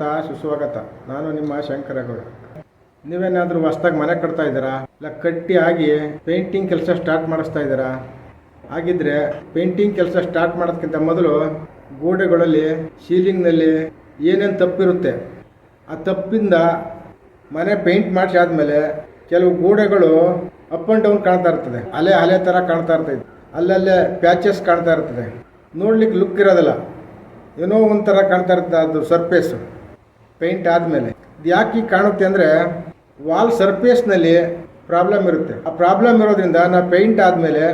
ಸ್ವಾಗತ ಸುಸ್ವಾಗತ. ನಾನು ನಿಮ್ಮ ಶಂಕರಗೌಡ. ನೀವೇನಾದರೂ ಹೊಸ್ದಾಗಿ ಮನೆ ಕಟ್ತಾ ಇದ್ದೀರಾ? ಇಲ್ಲ ಕಟ್ಟಿ ಆಗಿ ಪೇಂಟಿಂಗ್ ಕೆಲಸ ಸ್ಟಾರ್ಟ್ ಮಾಡಿಸ್ತಾ ಇದ್ದೀರಾ? ಹಾಗಿದ್ರೆ ಪೇಂಟಿಂಗ್ ಕೆಲಸ ಸ್ಟಾರ್ಟ್ ಮಾಡೋದಕ್ಕಿಂತ ಮೊದಲು ಗೋಡೆಗಳಲ್ಲಿ, ಸೀಲಿಂಗ್ನಲ್ಲಿ ಏನೇನು ತಪ್ಪಿರುತ್ತೆ? ಆ ತಪ್ಪಿಂದ ಮನೆ ಪೇಂಟ್ ಮಾಡಿಸಿ ಆದಮೇಲೆ ಕೆಲವು ಗೋಡೆಗಳು ಅಪ್ ಆ್ಯಂಡ್ ಡೌನ್ ಕಾಣ್ತಾ ಇರ್ತದೆ. ಅಲೆ ಅಲೆ ಥರ ಕಾಣ್ತಾ ಇರ್ತದೆ. ಅಲ್ಲಲ್ಲೇ ಪ್ಯಾಚಸ್ ಕಾಣ್ತಾ ಇರ್ತದೆ. ನೋಡ್ಲಿಕ್ಕೆ ಲುಕ್ ಇರೋದಿಲ್ಲ. ಏನೋ ಒಂಥರ ಕಾಣ್ತಾ ಇರ್ತದೆ ಅದು ಸರ್ಫೇಸು ಪೇಂಟ್ ಆದಮೇಲೆ. ಯಾಕೆ ಕಾಣುತ್ತೆ ಅಂದರೆ ವಾಲ್ ಸರ್ಫೇಸ್ನಲ್ಲಿ ಪ್ರಾಬ್ಲಮ್ ಇರುತ್ತೆ. ಆ ಪ್ರಾಬ್ಲಮ್ ಇರೋದ್ರಿಂದ ನಾವು ಪೇಂಟ್ ಆದಮೇಲೆ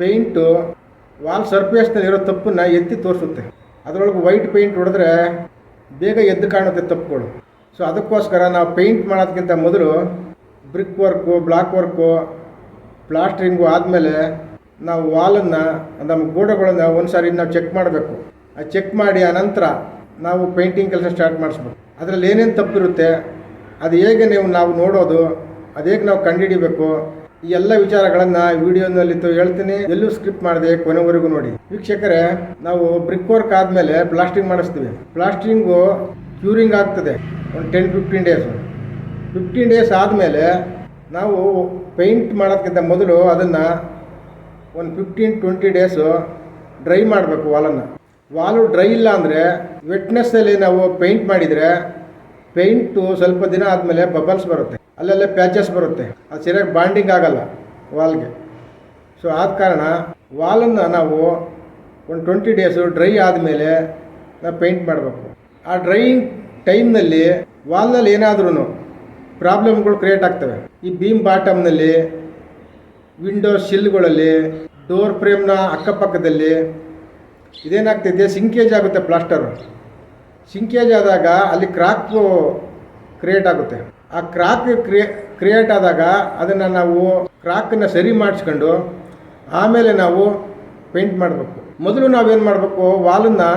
ಪೇಂಟು ವಾಲ್ ಸರ್ಫೇಸ್ನಲ್ಲಿ ಇರೋ ತಪ್ಪನ್ನ ಎತ್ತಿ ತೋರಿಸುತ್ತೆ. ಅದರೊಳಗೆ ವೈಟ್ ಪೇಂಟ್ ಹೊಡೆದ್ರೆ ಬೇಗ ಎದ್ದು ಕಾಣುತ್ತೆ ತಪ್ಪುಗಳು. ಸೊ ಅದಕ್ಕೋಸ್ಕರ ನಾವು ಪೇಂಟ್ ಮಾಡೋದಕ್ಕಿಂತ ಮೊದಲು brick work block work plastering ಆದಮೇಲೆ ನಾವು ವಾಲನ್ನು, ನಮ್ಮ ಗೋಡೆಗಳನ್ನು ಒಂದು ಸಾರಿ ನಾವು ಚೆಕ್ ಮಾಡಬೇಕು. ಆ ಚೆಕ್ ಮಾಡಿ ಆ ನಂತರ ನಾವು ಪೇಂಟಿಂಗ್ ಕೆಲಸ ಸ್ಟಾರ್ಟ್ ಮಾಡಿಸ್ಬೇಕು. ಅದರಲ್ಲಿ ಏನೇನು ತಪ್ಪಿರುತ್ತೆ, ಅದು ಹೇಗೆ ನೀವು ನಾವು ನೋಡೋದು, ಅದು ಹೇಗೆ ನಾವು ಕಂಡುಹಿಡಿಬೇಕು, ಈ ಎಲ್ಲ ವಿಚಾರಗಳನ್ನು ವಿಡಿಯೋನಲ್ಲಿ ಹೇಳ್ತೀನಿ. ಎಲ್ಲೂ ಸ್ಕ್ರಿಪ್ಟ್ ಮಾಡಿದೆ ಕೊನೆವರೆಗೂ ನೋಡಿ. ವೀಕ್ಷಕರೇ, ನಾವು ಬ್ರಿಕ್ ವರ್ಕ್ ಆದಮೇಲೆ ಪ್ಲಾಸ್ಟಿಂಗ್ ಮಾಡಿಸ್ತೀವಿ. ಪ್ಲಾಸ್ಟಿಂಗು ಕ್ಯೂರಿಂಗ್ ಆಗ್ತದೆ. ಒಂದು ten fifteen days fifteen days ಆದಮೇಲೆ ನಾವು ಪೇಂಟ್ ಮಾಡೋದಕ್ಕಿಂತ ಮೊದಲು ಅದನ್ನು ಒಂದು ಫಿಫ್ಟೀನ್ ಟ್ವೆಂಟಿ ಡೇಸು ಡ್ರೈ ಮಾಡಬೇಕು ವಾಲನ್ನು. ವಾಲು ಡ್ರೈ ಇಲ್ಲ ಅಂದರೆ ವೆಟ್ನೆಸ್ಸಲ್ಲಿ ನಾವು ಪೇಂಟ್ ಮಾಡಿದರೆ ಪೇಂಟು ಸ್ವಲ್ಪ ದಿನ ಆದಮೇಲೆ ಬಬಲ್ಸ್ ಬರುತ್ತೆ. ಅಲ್ಲಲ್ಲೇ ಪ್ಯಾಚಸ್ ಬರುತ್ತೆ. ಅದು ಸರಿಯಾಗಿ ಬಾಂಡಿಂಗ್ ಆಗಲ್ಲ ವಾಲ್ಗೆ. ಸೊ ಆದ ಕಾರಣ ವಾಲನ್ನು ನಾವು ಒಂದು ಟ್ವೆಂಟಿ ಡೇಸು ಡ್ರೈ ಆದಮೇಲೆ ನಾವು ಪೇಂಟ್ ಮಾಡಬೇಕು. ಆ ಡ್ರೈಯಿಂಗ್ ಟೈಮ್ನಲ್ಲಿ ವಾಲ್ನಲ್ಲಿ ಏನಾದ್ರೂ ಪ್ರಾಬ್ಲಮ್ಗಳು ಕ್ರಿಯೇಟ್ ಆಗ್ತವೆ. ಈ ಬೀಮ್ ಬಾಟಮ್ನಲ್ಲಿ ವಿಂಡೋ ಶಿಲ್ಗಳಲ್ಲಿ ಡೋರ್ ಫ್ರೇಮ್ನ ಅಕ್ಕಪಕ್ಕದಲ್ಲಿ ಇದೇನಾಗ್ತಿದೆ ಸಿಂಕೇಜ್ ಆಗುತ್ತೆ ಪ್ಲಾಸ್ಟರು ಸಿಂಕೇಜ್ ಆದಾಗ ಅಲ್ಲಿ ಕ್ರಾಕ್ ಕ್ರಿಯೇಟ್ ಆಗುತ್ತೆ. ಆ ಕ್ರಾಕ್ ಕ್ರಿಯೇ ಕ್ರಿಯೇಟ್ ಆದಾಗ ಅದನ್ನು ನಾವು ಕ್ರಾಕನ್ನು ಸರಿ ಮಾಡಿಸ್ಕೊಂಡು ಆಮೇಲೆ ನಾವು ಪೇಂಟ್ ಮಾಡಬೇಕು. ಮೊದಲು ನಾವೇನು ಮಾಡಬೇಕು? ವಾಲನ್ನು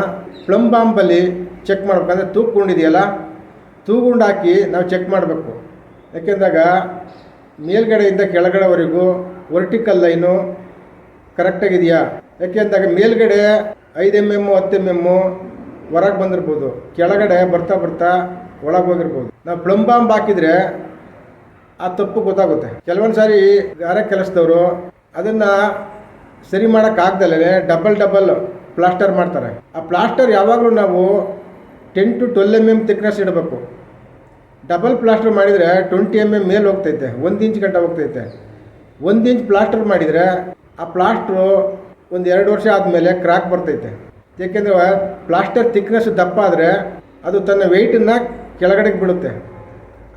ಪ್ಲಮ್ ಬಾಂಬಲ್ಲಿ ಚೆಕ್ ಮಾಡಬೇಕು. ಅಂದರೆ ತೂಕೊಂಡಿದೆಯಲ್ಲ ತೂಗುಂಡು ಹಾಕಿ ನಾವು ಚೆಕ್ ಮಾಡಬೇಕು. ಯಾಕೆಂದಾಗ ಮೇಲ್ಗಡೆಯಿಂದ ಕೆಳಗಡೆವರೆಗೂ ವರ್ಟಿಕಲ್ ಲೈನು ಕರೆಕ್ಟಾಗಿದೆಯಾ ಯಾಕೆಂದಾಗ ಮೇಲ್ಗಡೆ ಐದು ಎಂ ಎಮ್ಮು ಹತ್ತು ಎಂ ಎಮ್ಮು ಹೊರಗೆ ಬಂದಿರ್ಬೋದು. ಕೆಳಗಡೆ ಬರ್ತಾ ಬರ್ತಾ ಒಳಗೆ ಹೋಗಿರ್ಬೋದು. ನಾವು ಪ್ಲಮ್ ಬಾಂಬ್ ಹಾಕಿದರೆ ಆ ತಪ್ಪು ಗೊತ್ತಾಗುತ್ತೆ. ಕೆಲವೊಂದು ಸಾರಿ ಗಾರೆ ಕೆಲಸದವರು ಅದನ್ನು ಸರಿ ಮಾಡೋಕ್ಕಾಗ್ದಲ್ಲೇ ಡಬಲ್ ಡಬಲ್ ಪ್ಲಾಸ್ಟರ್ ಮಾಡ್ತಾರೆ. ಆ ಪ್ಲಾಸ್ಟರ್ ಯಾವಾಗಲೂ ನಾವು ten to twelve M M thickness ಇಡಬೇಕು. ಡಬಲ್ ಪ್ಲಾಸ್ಟರ್ ಮಾಡಿದರೆ ಟ್ವೆಂಟಿ ಎಂ ಎಂ ಮೇಲೆ ಹೋಗ್ತೈತೆ, ಒಂದು ಇಂಚ್ ಗಂಟೆ ಹೋಗ್ತೈತೆ. ಒಂದು ಇಂಚ್ ಪ್ಲಾಸ್ಟರ್ ಮಾಡಿದರೆ ಆ ಪ್ಲಾಸ್ಟ್ರು ಒಂದು ಎರಡು ವರ್ಷ ಆದಮೇಲೆ ಕ್ರಾಕ್ ಬರ್ತೈತೆ. ಏಕೆಂದರೆ ಪ್ಲಾಸ್ಟರ್ ತಿಕ್ನೆಸ್ ದಪ್ಪ ಆದರೆ ಅದು ತನ್ನ ವೆಯ್ಟನ್ನು ಕೆಳಗಡೆಗೆ ಬಿಡುತ್ತೆ.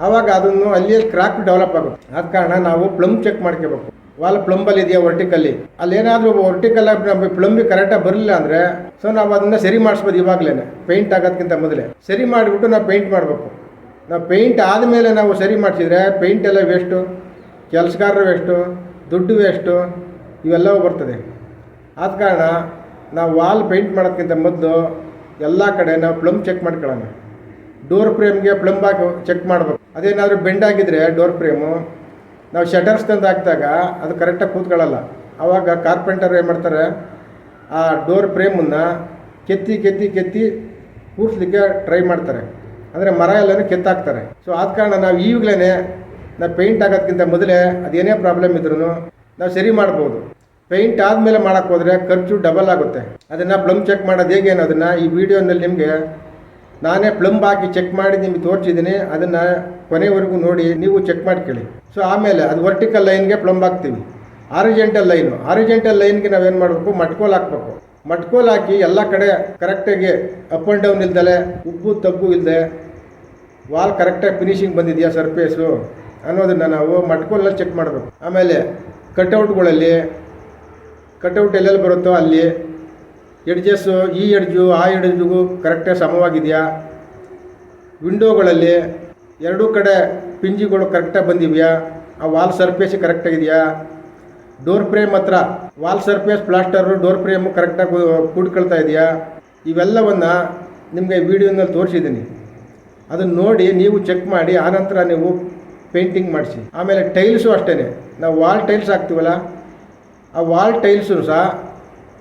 ಆವಾಗ ಅದನ್ನು ಅಲ್ಲಿ ಕ್ರಾಕ್ ಡೆವಲಪ್ ಆಗುತ್ತೆ. ಆದ ಕಾರಣ ನಾವು ಪ್ಲಮ್ ಚೆಕ್ ಮಾಡ್ಕೋಬೇಕು. ವಾಲ್ ಪ್ಲಂಬಲ್ಲಿ ಇದೆಯಾ ವರ್ಟಿಕಲ್ಲಿ ಅಲ್ಲೇನಾದರೂ ವರ್ಟಿಕಲ್ ನಮಗೆ ಪ್ಲಂಬಿ ಕರೆಕ್ಟಾಗಿ ಬರಲಿಲ್ಲ ಅಂದರೆ ಸೊ ನಾವು ಅದನ್ನು ಸರಿ ಮಾಡಿಸ್ಬೋದು ಇವಾಗಲೇ ಪೇಂಟ್ ಆಗೋದಕ್ಕಿಂತ ಮೊದಲೇ. ಸರಿ ಮಾಡಿಬಿಟ್ಟು ನಾವು ಪೇಂಟ್ ಮಾಡಬೇಕು. ನಾವು ಪೇಂಟ್ ಆದಮೇಲೆ ನಾವು ಸರಿ ಮಾಡಿಸಿದ್ರೆ ಪೇಂಟ್ ಎಲ್ಲ ವೇಸ್ಟು ಕೆಲಸಗಾರರು ವೇಸ್ಟು ದುಡ್ಡು ವೇಸ್ಟು ಇವೆಲ್ಲವೂ ಬರ್ತದೆ. ಆದ ಕಾರಣ ನಾವು ವಾಲ್ ಪೇಂಟ್ ಮಾಡೋದಕ್ಕಿಂತ ಮೊದಲು ಎಲ್ಲ ಕಡೆ ನಾವು ಪ್ಲಮ್ ಚೆಕ್ ಮಾಡ್ಕೊಳ್ಳೋಣ. ಡೋರ್ ಫ್ರೇಮ್ಗೆ ಪ್ಲಮ್ ಹಾಕಿ ಚೆಕ್ ಮಾಡಬೇಕು. ಅದೇನಾದರೂ ಬೆಂಡ್ ಆಗಿದ್ರೆ ಡೋರ್ ಫ್ರೇಮು, ನಾವು ಶಟರ್ಸ್ ತಂದು ಹಾಕಿದಾಗ ಅದು ಕರೆಕ್ಟಾಗಿ ಕೂತ್ಕೊಳ್ಳಲ್ಲ. ಆವಾಗ ಕಾರ್ಪೆಂಟರ್ ಏನು ಮಾಡ್ತಾರೆ, ಆ ಡೋರ್ ಫ್ರೇಮನ್ನು ಕೆತ್ತಿ ಕೆತ್ತಿ ಕೆತ್ತಿ ಕೂರಿಸ್ಲಿಕ್ಕೆ ಟ್ರೈ ಮಾಡ್ತಾರೆ. ಅಂದರೆ ಮರ ಎಲ್ಲನೂ ಕೆತ್ತಾಕ್ತಾರೆ. ಸೊ ಆದ ಕಾರಣ ನಾವು ಈಗಲೇ ನಾವು ಪೇಂಟ್ ಆಗೋದಕ್ಕಿಂತ ಮೊದಲೇ ಅದೇನೇ ಪ್ರಾಬ್ಲಮ್ ಇದ್ರೂ ನಾವು ಸರಿ ಮಾಡ್ಬೋದು. ಪೇಂಟ್ ಆದಮೇಲೆ ಮಾಡೋಕ್ಕೆ ಹೋದರೆ ಖರ್ಚು ಡಬಲ್ ಆಗುತ್ತೆ. ಅದನ್ನು ಪ್ಲಮ್ ಚೆಕ್ ಮಾಡೋದು ಹೇಗೆ ಅನ್ನೋದನ್ನು ಈ ವಿಡಿಯೋನಲ್ಲಿ ನಿಮಗೆ ನಾನೇ ಪ್ಲಂಬ್ ಹಾಕಿ ಚೆಕ್ ಮಾಡಿ ನಿಮಗೆ ತೋರಿಸಿದ್ದೀನಿ. ಅದನ್ನು ಕೊನೆವರೆಗೂ ನೋಡಿ ನೀವು ಚೆಕ್ ಮಾಡ್ಕೊಳ್ಳಿ. ಸೊ ಆಮೇಲೆ ಅದು ವರ್ಟಿಕಲ್ ಲೈನ್ಗೆ ಪ್ಲಂಬ್ ಹಾಕ್ತೀವಿ. ಆರಿಜೆಂಟಲ್ ಲೈನು ಆರಿಜೆಂಟಲ್ ಲೈನ್ಗೆ ನಾವೇನು ಮಾಡಬೇಕು? ಮಟ್ಕೋಲ್ ಹಾಕ್ಬೇಕು. ಮಟ್ಕೋಲ್ ಹಾಕಿ ಎಲ್ಲ ಕಡೆ ಕರೆಕ್ಟಾಗಿ ಅಪ್ ಆ್ಯಂಡ್ ಡೌನ್ ಇಲ್ದಲೆ, ಉಪ್ಪು ತಪ್ಪು ಇಲ್ಲದೆ ವಾಲ್ ಕರೆಕ್ಟಾಗಿ ಫಿನಿಶಿಂಗ್ ಬಂದಿದೆಯಾ ಸರ್ಫೇಸು ಅನ್ನೋದನ್ನು ನಾವು ಮಟ್ಕೋಲಲ್ಲಿ ಚೆಕ್ ಮಾಡಬೇಕು. ಆಮೇಲೆ ಕಟ್ಔಟ್ಗಳಲ್ಲಿ ಕಟ್ಔಟ್ ಎಲ್ಲೆಲ್ಲಿ ಬರುತ್ತೋ ಅಲ್ಲಿ ಎಡ್ಜಸ್ಸು ಈ ಎಡ್ಜು ಆ ಎಡ್ಜಿಗೂ ಕರೆಕ್ಟಾಗಿ ಸಮವಾಗಿದೆಯಾ? ವಿಂಡೋಗಳಲ್ಲಿ ಎರಡೂ ಕಡೆ ಪಿಂಜಿಗಳು ಕರೆಕ್ಟಾಗಿ ಬಂದಿವೆಯಾ? ಆ ವಾಲ್ ಸರ್ಫೇಸ್ ಕರೆಕ್ಟಾಗಿದೆಯಾ ಡೋರ್ ಫ್ರೇಮ್ ಹತ್ರ wall surface plaster door frame ಕರೆಕ್ಟಾಗಿ ಕೂಡ್ಕೊಳ್ತಾ ಇದೆಯಾ? ಇವೆಲ್ಲವನ್ನು ನಿಮಗೆ ವಿಡಿಯೋನಲ್ಲಿ ತೋರಿಸಿದ್ದೀನಿ ಅದನ್ನು ನೋಡಿ ನೀವು ಚೆಕ್ ಮಾಡಿ, ಆನಂತರ ನೀವು ಪೇಂಟಿಂಗ್ ಮಾಡಿಸಿ. ಆಮೇಲೆ ಟೈಲ್ಸು ಅಷ್ಟೇ ನಾವು ವಾಲ್ ಟೈಲ್ಸ್ ಹಾಕ್ತೀವಲ್ಲ ಆ ವಾಲ್ ಟೈಲ್ಸು ಸಹ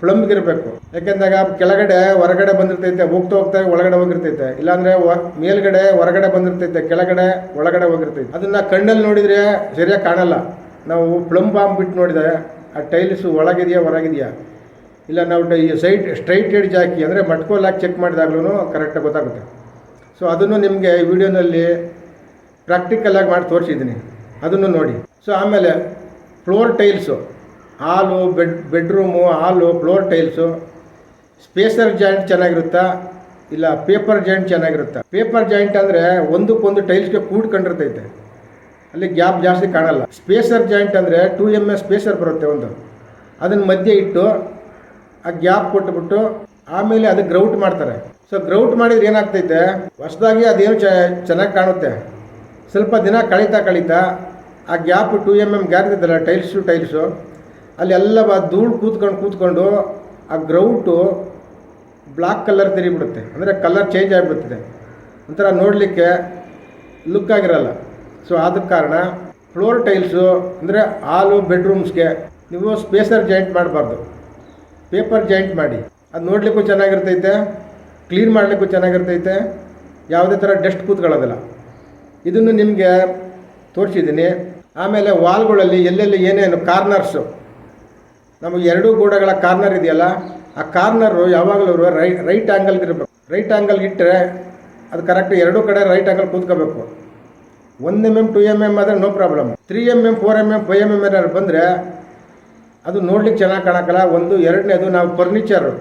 ಪ್ಲಂಬ್ಗಿರಬೇಕು. ಯಾಕೆಂದಾಗ ಕೆಳಗಡೆ ಹೊರಗಡೆ ಬಂದಿರ್ತೈತೆ, ಹೋಗ್ತಾ ಹೋಗ್ತಾ ಒಳಗಡೆ ಹೋಗಿರ್ತೈತೆ. ಇಲ್ಲಾಂದ್ರೆ ಮೇಲ್ಗಡೆ ಹೊರಗಡೆ ಬಂದಿರ್ತೈತೆ, ಕೆಳಗಡೆ ಒಳಗಡೆ ಹೋಗಿರ್ತೈತೆ. ಅದನ್ನ ಕಣ್ಣಲ್ಲಿ ನೋಡಿದ್ರೆ ಸರಿಯಾಗಿ ಕಾಣಲ್ಲ. ನಾವು ಪ್ಲಂಬ್ ಬಿಟ್ಟು ನೋಡಿದರೆ ಆ ಟೈಲ್ಸ್ ಒಳಗಿದೆಯಾ, ಹೊರಗಿದೆಯಾ? ಇಲ್ಲ ನಾವು ಸೈಡ್ ಸ್ಟ್ರೈಟ್ ಎಡ್ಜ್ ಹಾಕಿ, ಅಂದರೆ ಮಟ್ಕೋಲ್ ಚೆಕ್ ಮಾಡಿದಾಗ್ಲೂ ಕರೆಕ್ಟಾಗಿ ಗೊತ್ತಾಗುತ್ತೆ. ಸೊ ಅದನ್ನು ನಿಮಗೆ ವಿಡಿಯೋನಲ್ಲಿ ಪ್ರಾಕ್ಟಿಕಲಾಗಿ ಮಾಡಿ ತೋರಿಸಿದ್ದೀನಿ. ಅದನ್ನು ನೋಡಿ. ಸೊ ಆಮೇಲೆ floor tiles hall, bed, bedroom, hall, floor tiles. Spacer joint ಚೆನ್ನಾಗಿರುತ್ತಾ? ಇಲ್ಲ, ಪೇಪರ್ ಜಾಯಿಂಟ್ ಚೆನ್ನಾಗಿರುತ್ತಾ? ಪೇಪರ್ ಜಾಯಿಂಟ್ ಅಂದರೆ ಒಂದಕ್ಕೊಂದು ಟೈಲ್ಸ್ಗೆ ಕೂಡ್ಕೊಂಡಿರ್ತೈತೆ. ಅಲ್ಲಿ ಗ್ಯಾಪ್ ಜಾಸ್ತಿ ಕಾಣಲ್ಲ. ಸ್ಪೇಸರ್ ಜಾಯಿಂಟ್ ಅಂದರೆ ಟೂ ಎಂ ಎಸ್ ಸ್ಪೇಸರ್ ಬರುತ್ತೆ ಒಂದು. ಅದನ್ನು ಮಧ್ಯೆ ಇಟ್ಟು ಆ ಗ್ಯಾಪ್ ಕೊಟ್ಬಿಟ್ಟು ಆಮೇಲೆ ಅದು ಗ್ರೌಟ್ ಮಾಡ್ತಾರೆ. ಸೊ, ಗ್ರೌಟ್ ಮಾಡಿದ್ರೆ ಏನಾಗ್ತೈತೆ? ಹೊಸದಾಗಿ ಅದೇನು ಚೆನ್ನಾಗಿ ಕಾಣುತ್ತೆ. ಸ್ವಲ್ಪ ದಿನ ಕಳೀತಾ ಕಳೀತಾ ಆ gap two M M gap ಇದ್ದಲ್ಲ ಟೈಲ್ಸು ಟೈಲ್ಸು ಅಲ್ಲಿ ಬಾ ಧೂಳು ಕೂತ್ಕೊಂಡು ಕೂತ್ಕೊಂಡು ಆ ಗ್ರೌಟು ಬ್ಲಾಕ್ ಕಲರ್ ತೆರಿಬಿಡುತ್ತೆ. ಅಂದರೆ ಕಲರ್ ಚೇಂಜ್ ಆಗಿಬಿಡ್ತದೆ. ಒಂಥರ ನೋಡಲಿಕ್ಕೆ ಲುಕ್ ಆಗಿರಲ್ಲ. ಸೊ ಆದ ಕಾರಣ ಫ್ಲೋರ್ ಟೈಲ್ಸು ಅಂದರೆ ಹಾಲು ಬೆಡ್ರೂಮ್ಸ್ಗೆ ನೀವು ಸ್ಪೇಸರ್ ಜಾಯಿಂಟ್ ಮಾಡಬಾರ್ದು. ಪೇಪರ್ ಜಾಯಿಂಟ್ ಮಾಡಿ. ಅದು ನೋಡಲಿಕ್ಕೂ ಚೆನ್ನಾಗಿರ್ತೈತೆ ಕ್ಲೀನ್ ಮಾಡಲಿಕ್ಕೂ ಚೆನ್ನಾಗಿರ್ತೈತೆ, ಯಾವುದೇ ಥರ ಡಸ್ಟ್ ಕೂತ್ಕೊಳ್ಳೋದಿಲ್ಲ. ಇದನ್ನು ನಿಮಗೆ ತೋರಿಸಿದ್ದೀನಿ. ಆಮೇಲೆ ವಾಲ್ಗಳಲ್ಲಿ ಎಲ್ಲೆಲ್ಲಿ ಏನೇನು ಕಾರ್ನರ್ಸು ನಮಗೆ ಎರಡೂ ಗೋಡೆಗಳ ಕಾರ್ನರ್ ಇದೆಯಲ್ಲ, ಆ ಕಾರ್ನರು ಯಾವಾಗಲೂ ರೈಟ್ ರೈಟ್ ಆ್ಯಂಗಲ್ಗೆ ಇರಬೇಕು. ರೈಟ್ ಆ್ಯಂಗಲ್ಗೆ ಇಟ್ಟರೆ ಅದು ಕರೆಕ್ಟ್ ಎರಡೂ ಕಡೆ ರೈಟ್ ಆ್ಯಂಗಲ್ ಕೂತ್ಕೋಬೇಕು. ಒಂದು M M two M M ಆದರೆ no problem three M M four M M five M M ಏನಾದ್ರು ಬಂದರೆ ಅದು ನೋಡ್ಲಿಕ್ಕೆ ಚೆನ್ನಾಗಿ ಕಾಣಕ್ಕಲ್ಲ. ಒಂದು, ಎರಡನೇದು ನಾವು ಫರ್ನಿಚರು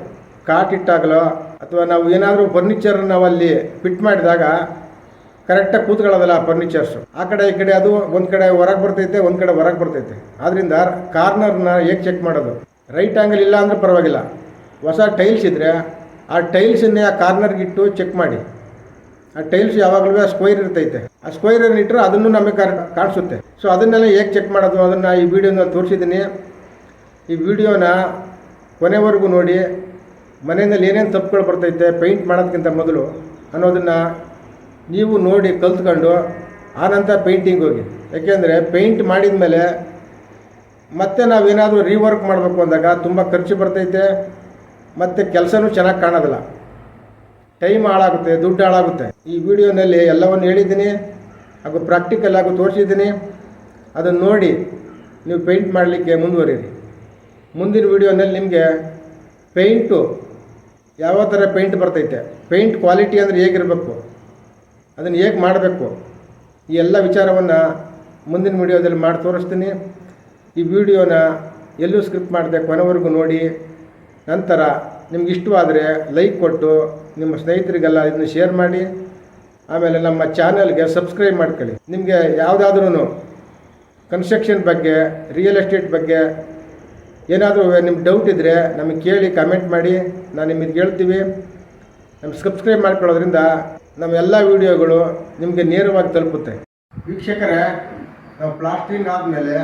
ಕಾಟ್ ಇಟ್ಟಾಗಲೋ ಅಥವಾ ನಾವು ಏನಾದರೂ ಫರ್ನಿಚರ್ ನಾವು ಅಲ್ಲಿ ಫಿಟ್ ಮಾಡಿದಾಗ ಕರೆಕ್ಟಾಗಿ ಕೂತ್ಕೊಳ್ಳೋದಲ್ಲ ಆ ಫರ್ನಿಚರ್ಸು ಆ ಕಡೆ, ಈ ಕಡೆ ಅದು ಒಂದು ಕಡೆ ಹೊರಗೆ ಬರ್ತೈತೆ, ಒಂದು ಕಡೆ ಹೊರಗೆ ಬರ್ತೈತೆ. ಆದ್ದರಿಂದ ಕಾರ್ನರ್ನ ಹೇಗೆ ಚೆಕ್ ಮಾಡೋದು? ರೈಟ್ ಆ್ಯಂಗಲ್ ಇಲ್ಲ ಅಂದರೆ ಪರವಾಗಿಲ್ಲ. ಹೊಸ ಟೈಲ್ಸ್ ಇದ್ದರೆ ಆ ಟೈಲ್ಸನ್ನೇ ಆ ಕಾರ್ನರ್ಗೆ ಇಟ್ಟು ಚೆಕ್ ಮಾಡಿ. ಆ ಟೈಲ್ಸ್ ಯಾವಾಗಲೂ ಸ್ಕ್ವೈರ್ ಇರ್ತೈತೆ. ಆ ಸ್ಕ್ವೈರ್ ಇಟ್ಟರೆ ಅದನ್ನು ನಮಗೆ ಕಾಣ್- ಕಾಣಿಸುತ್ತೆ. ಸೊ ಅದನ್ನೆಲ್ಲ ಹೇಗೆ ಚೆಕ್ ಮಾಡೋದು? ಅದನ್ನು ಈ ವಿಡಿಯೋನ ತೋರಿಸಿದ್ದೀನಿ. ಈ ವಿಡಿಯೋನ ಕೊನೆವರೆಗೂ ನೋಡಿ. ಮನೆಯಲ್ಲಿ ಏನೇನು ತಪ್ಪುಗಳು ಬರ್ತೈತೆ ಪೇಂಟ್ ಮಾಡೋದಕ್ಕಿಂತ ಮೊದಲು ಅನ್ನೋದನ್ನು ನೀವು ನೋಡಿ ಕಲ್ತ್ಕೊಂಡು ಆನಂತರ ಪೇಂಟಿಂಗ್ ಹೋಗಿ. ಯಾಕೆಂದರೆ ಪೇಂಟ್ ಮಾಡಿದ ಮೇಲೆ ಮತ್ತೆ ನಾವೇನಾದರೂ ರೀವರ್ಕ್ ಮಾಡಬೇಕು ಅಂದಾಗ ತುಂಬ ಖರ್ಚು ಬರ್ತೈತೆ, ಮತ್ತು ಕೆಲಸನೂ ಚೆನ್ನಾಗಿ ಕಾಣೋದಿಲ್ಲ. ಟೈಮ್ ಹಾಳಾಗುತ್ತೆ, ದುಡ್ಡು ಹಾಳಾಗುತ್ತೆ. ಈ ವಿಡಿಯೋನಲ್ಲಿ ಎಲ್ಲವನ್ನು ಹೇಳಿದ್ದೀನಿ, ಹಾಗೂ ಪ್ರಾಕ್ಟಿಕಲ್ ಆಗು ತೋರಿಸಿದ್ದೀನಿ. ಅದನ್ನು ನೋಡಿ ನೀವು ಪೇಂಟ್ ಮಾಡಲಿಕ್ಕೆ ಮುಂದುವರಿಯಿರಿ. ಮುಂದಿನ ವಿಡಿಯೋನಲ್ಲಿ ನಿಮಗೆ ಪೇಂಟು ಯಾವ ಥರ ಪೇಂಟ್ ಬರ್ತೈತೆ ಪೇಂಟ್ ಕ್ವಾಲಿಟಿ ಅಂದರೆ ಹೇಗಿರಬೇಕು? ಅದನ್ನು ಹೇಗೆ ಮಾಡಬೇಕು? ಈ ಎಲ್ಲ ವಿಚಾರವನ್ನು ಮುಂದಿನ ವಿಡಿಯೋದಲ್ಲಿ ಮಾಡಿ ತೋರಿಸ್ತೀನಿ. ಈ ವಿಡಿಯೋನ ಎಲ್ಲೂ ಸ್ಕ್ರಿಪ್ಟ್ ಮಾಡಿದೆ ಕೊನೆವರೆಗೂ ನೋಡಿ. ನಂತರ ನಿಮ್ಗೆ ಇಷ್ಟವಾದರೆ ಲೈಕ್ ಕೊಟ್ಟು ನಿಮ್ಮ ಸ್ನೇಹಿತರಿಗೆಲ್ಲ ಇದನ್ನು ಶೇರ್ ಮಾಡಿ. ಆಮೇಲೆ ನಮ್ಮ ಚಾನಲ್ಗೆ ಸಬ್ಸ್ಕ್ರೈಬ್ ಮಾಡ್ಕೊಳ್ಳಿ. ನಿಮಗೆ ಯಾವುದಾದ್ರೂ ಕನ್ಸ್ಟ್ರಕ್ಷನ್ ಬಗ್ಗೆ, ರಿಯಲ್ ಎಸ್ಟೇಟ್ ಬಗ್ಗೆ ಏನಾದರೂ ನಿಮ್ಗೆ ಡೌಟ್ ಇದ್ದರೆ ನಮಗೆ ಕೇಳಿ ಕಮೆಂಟ್ ಮಾಡಿ. ನಾನು ನಿಮಗೆ ಹೇಳ್ತೀವಿ. ನಮ್ಗೆ ಸಬ್ಸ್ಕ್ರೈಬ್ ಮಾಡ್ಕೊಳ್ಳೋದ್ರಿಂದ ನಮ್ಮ ಎಲ್ಲ ವಿಡಿಯೋಗಳು ನಿಮಗೆ ನೇರವಾಗಿ ತಲುಪುತ್ತೆ. ವೀಕ್ಷಕರೇ, ನಾವು ಪ್ಲಾಸ್ಟ್ರಿಂಗ್ ಆದಮೇಲೆ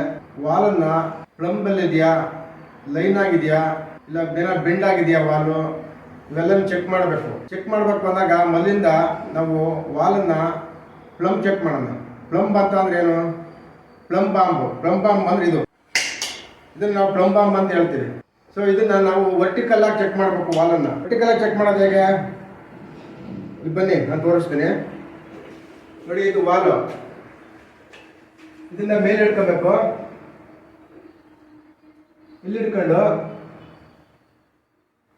ವಾಲನ್ನು ಪ್ಲಂಬಲ್ಲಿ ಇದೆಯಾ? ಲೈನ್ ಆಗಿದೆಯಾ? ಇಲ್ಲ ಬೇರೆ ಬೆಂಡ್ ಆಗಿದೆಯಾ ವಾಲು? ಇವೆಲ್ಲನೂ ಚೆಕ್ ಮಾಡಬೇಕು. ಚೆಕ್ ಮಾಡಬೇಕು ಅಂದಾಗ ಮಲ್ಲಿಂದ ನಾವು ವಾಲನ್ನು ಪ್ಲಮ್ ಚೆಕ್ ಮಾಡೋಣ. ಪ್ಲಂಬ್ ಅಂತ ಅಂದ್ರೆ ಏನು? Plum bomb. ಪ್ಲಮ್ ಬಾಂಬ್ ಅಂದ್ರೆ ಇದು. ಇದನ್ನು ನಾವು ಪ್ಲಮ್ ಬಾಂಬ್ ಅಂತ ಹೇಳ್ತೀವಿ. ಸೊ ಇದನ್ನ ನಾವು ವರ್ಟಿಕಲ್ ಆಗಿ ಚೆಕ್ ಮಾಡಬೇಕು ವಾಲನ್ನು. ವರ್ಟಿಕಲ್ ಆಗಿ ಚೆಕ್ ಮಾಡೋದು ಹೇಗೆ? ಇಲ್ಲಿ ಬನ್ನಿ, ನಾನು ತೋರಿಸ್ತೀನಿ. ನೋಡಿ, ಇದು ವಾಲು. ಇದನ್ನ ಮೇಲೆ ಇಟ್ಕೋಬೇಕು. ಇಲ್ಲಿ ಇಟ್ಕೊಂಡು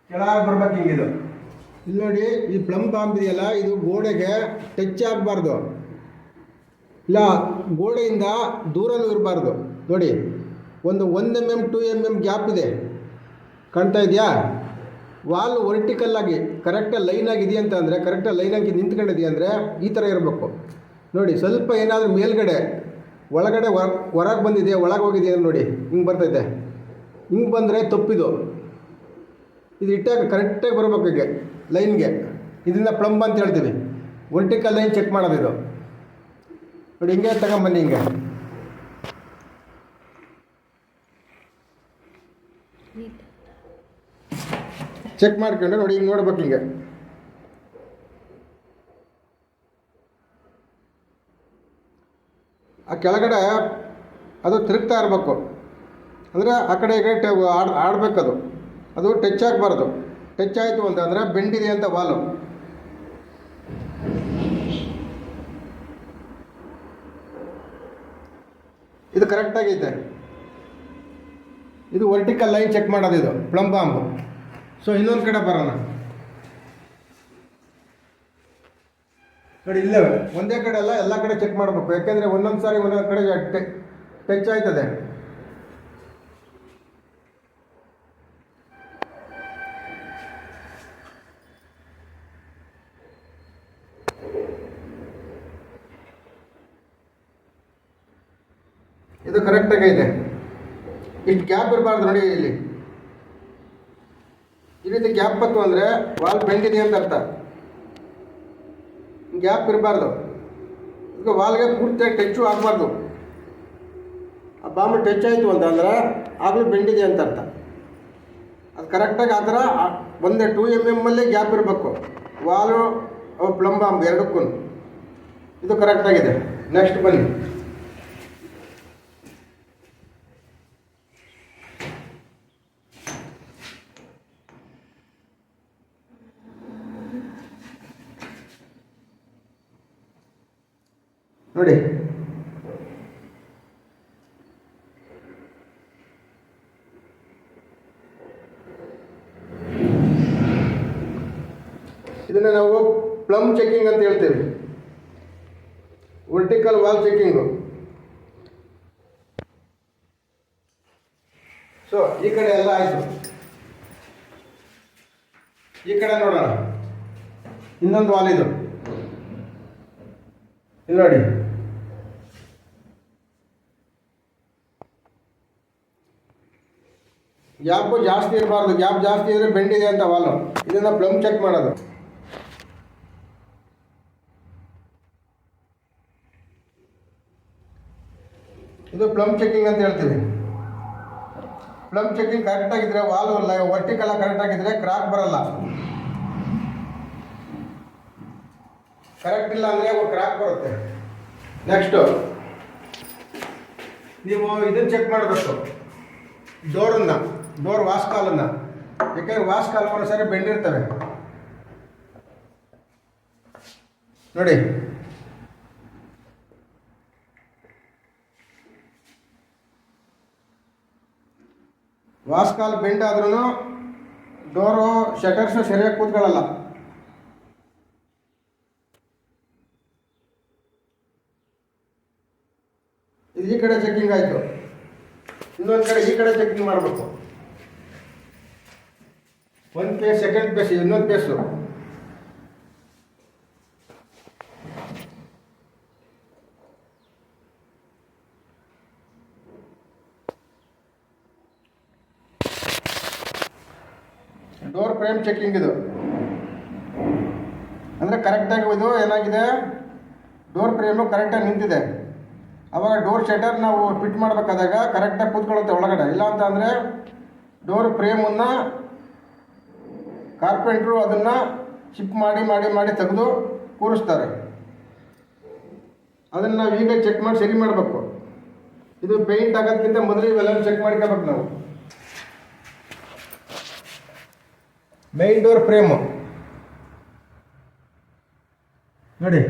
ಕೆಳಗೆ ಬರ್ಬೇಕು ಹಿಂಗಿದು. ಇಲ್ಲಿ ನೋಡಿ, ಈ ಪ್ಲಮ್ ಬಾಂಬ್ ಇದೆಯಲ್ಲ, ಇದು ಗೋಡೆಗೆ ಟಚ್ ಆಗಬಾರ್ದು. ಇಲ್ಲ, ಗೋಡೆಯಿಂದ ದೂರನೂ ಇರಬಾರ್ದು. ನೋಡಿ, ಒಂದು ಒಂದು M M two M M gap ಇದೆ. ಕಾಣ್ತಾ ಇದೆಯಾ? ವಾಲ್ ವರ್ಟಿಕಲ್ಲಾಗಿ ಕರೆಕ್ಟಾಗಿ ಲೈನಾಗಿ ಇದೆಯಂತ ಅಂದರೆ ಕರೆಕ್ಟಾಗಿ ಲೈನಾಗಿ ನಿಂತ್ಕೊಂಡಿದೆಯಾ ಅಂದರೆ ಈ ಥರ ಇರಬೇಕು. ನೋಡಿ, ಸ್ವಲ್ಪ ಏನಾದರೂ ಮೇಲ್ಗಡೆ, ಒಳಗಡೆ ಹೊರ, ಹೊರಗೆ ಬಂದಿದೆ ಒಳಗೆ ಹೋಗಿದೆ ಅಂತ ನೋಡಿ, ಹಿಂಗೆ ಬರ್ತೈತೆ. ಹಿಂಗೆ ಬಂದರೆ ತಪ್ಪಿದು. ಇದು ಇಟ್ಟಾಗ ಕರೆಕ್ಟಾಗಿ ಬರಬೇಕು ಹೀಗೆ ಲೈನ್ಗೆ ಇದರಿಂದ ಪ್ಲಂಬ್ ಅಂತ ಹೇಳ್ತೀವಿ. ವರ್ಟಿಕಲ್ ಲೈನ್ ಚೆಕ್ ಮಾಡೋದು ಇದು. ನೋಡಿ, ಹಿಂಗೆ ತಗೊಂಬನ್ನಿ ಹಿಂಗೆ. ಚೆಕ್ ಮಾಡ್ಕೊಂಡು ನೋಡಿ, ಹಿಂಗೆ ನೋಡ್ಬೇಕು ಹಿಂಗೆ. ಆ ಕೆಳಗಡೆ ಅದು ತಿರುಗ್ತಾ ಇರಬೇಕು. ಅಂದರೆ ಆ ಕಡೆ ಈ ಕಡೆ ಆಡ್ ಆಡಬೇಕದು. ಅದು ಟಚ್ ಆಗಬಾರ್ದು. ಟಚ್ ಆಯಿತು ಅಂತಂದರೆ ಬೆಂಡಿದೆ ಅಂತ ವಾಲು. ಇದು ಕರೆಕ್ಟಾಗೈತೆ ಇದು ವರ್ಟಿಕಲ್ ಲೈನ್ ಚೆಕ್ ಮಾಡೋದು ಇದು ಪ್ಲಮ್ ಬಾಂಬ್ ಸೊ ಇನ್ನೊಂದು ಕಡೆ ಬರೋಣ. ನೋಡಿ, ಇಲ್ಲೇ ಒಂದೇ ಕಡೆ ಅಲ್ಲ, ಎಲ್ಲ ಕಡೆ ಚೆಕ್ ಮಾಡಬೇಕು. ಯಾಕೆಂದರೆ ಒಂದೊಂದು ಸಾರಿ ಒಂದೊಂದು ಕಡೆ ಟಚ್ ಆಯ್ತದೆ. ಇದು ಕರೆಕ್ಟಾಗಿ ಇದೆ ಇಷ್ಟು ಗ್ಯಾಪ್ ಇರಬಾರ್ದು ನೋಡಿ ಇಲ್ಲಿ. ರೀತಿ ಗ್ಯಾಪ್ ಬಂತು ಅಂದರೆ ವಾಲ್ ಬೆಂಡಿದೆ ಅಂತ ಅರ್ಥ. ಗ್ಯಾಪ್ ಇರಬಾರ್ದು. ಈಗ ವಾಲ್ಗೆ ಪೂರ್ತಿಯಾಗಿ ಟಚ್ಚು ಆಗಬಾರ್ದು. ಆ ಬಾಂಬ್ ಟಚ್ ಆಯಿತು ಅಂತಂದ್ರೆ ಆಗಲೂ ಬೆಂಡಿದೆ ಅಂತ ಅರ್ಥ. ಅದು ಕರೆಕ್ಟಾಗಿ ಆ ಥರ ಒಂದೇ ಟೂ ಎಂ ಎಮ್ಮಲ್ಲಿ ಗ್ಯಾಪ್ ಇರಬೇಕು. ವಾಲು ಪ್ಲಂಬ್ ಬಾಂಬ್ ಎರಡಕ್ಕೂ ಇದು ಕರೆಕ್ಟಾಗಿದೆ ನೆಕ್ಸ್ಟ್ ಬನ್ನಿ. ನೋಡಿ. ಇದನ್ನ ನಾವು ಪ್ಲಮ್ ಚೆಕಿಂಗ್ ಅಂತ ಹೇಳ್ತೇವೆ. ವರ್ಟಿಕಲ್ ವಾಲ್ ಚೆಕಿಂಗು ಸೊ ಈ ಕಡೆ ಎಲ್ಲ ಆಯಿತು. ಈ ಕಡೆ ನೋಡೋಣ. ಇನ್ನೊಂದು ವಾಲ್ ಇದು. ಇಲ್ಲಿ ನೋಡಿ. ಗ್ಯಾಪು ಜಾಸ್ತಿ ಇರಬಾರ್ದು, ಗ್ಯಾಪ್ ಜಾಸ್ತಿ ಇದ್ರೆ ಬೆಂಡಿದೆ ಅಂತ ವಾಲು. ಇದನ್ನ ಪ್ಲಮ್ ಚೆಕ್ ಮಾಡೋದು. ಇದು ಪ್ಲಮ್ ಚೆಕ್ಕಿಂಗ್ ಅಂತ ಹೇಳ್ತೀವಿ. ಪ್ಲಮ್ ಚೆಕ್ಕಿಂಗ್ ಕರೆಕ್ಟ್ ಆಗಿದ್ರೆ ವಾಲು ಕರೆಕ್ಟ್ ಆಗಿದ್ರೆ ಕ್ರಾಕ್ ಬರಲ್ಲ. ಕರೆಕ್ಟ್ ಇಲ್ಲ ಅಂದರೆ ಕ್ರಾಕ್ ಬರುತ್ತೆ. ನೆಕ್ಸ್ಟು, ನೀವು ಇದನ್ನು ಚೆಕ್ ಮಾಡಬೇಕು. ಡೋರನ್ನು. ಡೋರ್ ವಾಸ್ಕಾಲನ್ನು ಯಾಕೆಂದ್ರೆ ವಾಸ್ಕಾಲ್ ಸರಿ ಬೆಂಡಿರ್ತವೆ. ನೋಡಿ. ವಾಸ್ಕಾಲ್ ಬೆಂಡ್ ಆದ್ರೂ ಡೋರು, ಶಟರ್ಸು ಸರಿಯಾಗಿ ಕೂತ್ಕೊಳ್ಳಲ್ಲ. ಇದು ಈ ಕಡೆ ಚೆಕ್ಕಿಂಗ್ ಆಯಿತು. ಇನ್ನೊಂದು ಕಡೆ ಈ ಕಡೆ ಚೆಕ್ಕಿಂಗ್ ಮಾಡಬೇಕು. ಒಂದು ಪೇಸ್ ಸೆಕೆಂಡ್ ಪೇಸ್ ಇನ್ನೊಂದು ಪೇಸು ಡೋರ್ ಫ್ರೇಮ್ ಚೆಕಿಂಗ್ ಇದು. ಅಂದರೆ ಕರೆಕ್ಟಾಗಿ ಇದು ಏನಾಗಿದೆ? ಡೋರ್ ಫ್ರೇಮು ಕರೆಕ್ಟಾಗಿ ನಿಂತಿದೆ. ಅವಾಗ ಡೋರ್ ಶಟರ್ ನಾವು ಫಿಟ್ ಮಾಡಬೇಕಾದಾಗ ಕರೆಕ್ಟಾಗಿ ಕೂತ್ಕೊಳ್ಳುತ್ತೆ ಒಳಗಡೆ. ಇಲ್ಲ ಅಂತ ಅಂದರೆ ಡೋರ್ ಫ್ರೇಮನ್ನು ಕಾರ್ಪೆಂಟ್ರು ಅದನ್ನು ಚಿಪ್ ಮಾಡಿ ಮಾಡಿ ಮಾಡಿ ತೆಗೆದು ಕೂರಿಸ್ತಾರೆ. ಅದನ್ನು ನಾವು ಈಗ ಚೆಕ್ ಮಾಡಿ ಸರಿ ಮಾಡಬೇಕು. ಇದು ಪೇಂಟ್ ಆಗೋದಕ್ಕಿಂತ ಮೊದಲು ಇವೆಲ್ಲ ಚೆಕ್ ಮಾಡ್ಕೋಬೇಕು ನಾವು. ಮೈನ್ ಡೋರ್ ಫ್ರೇಮು ನೋಡಿ.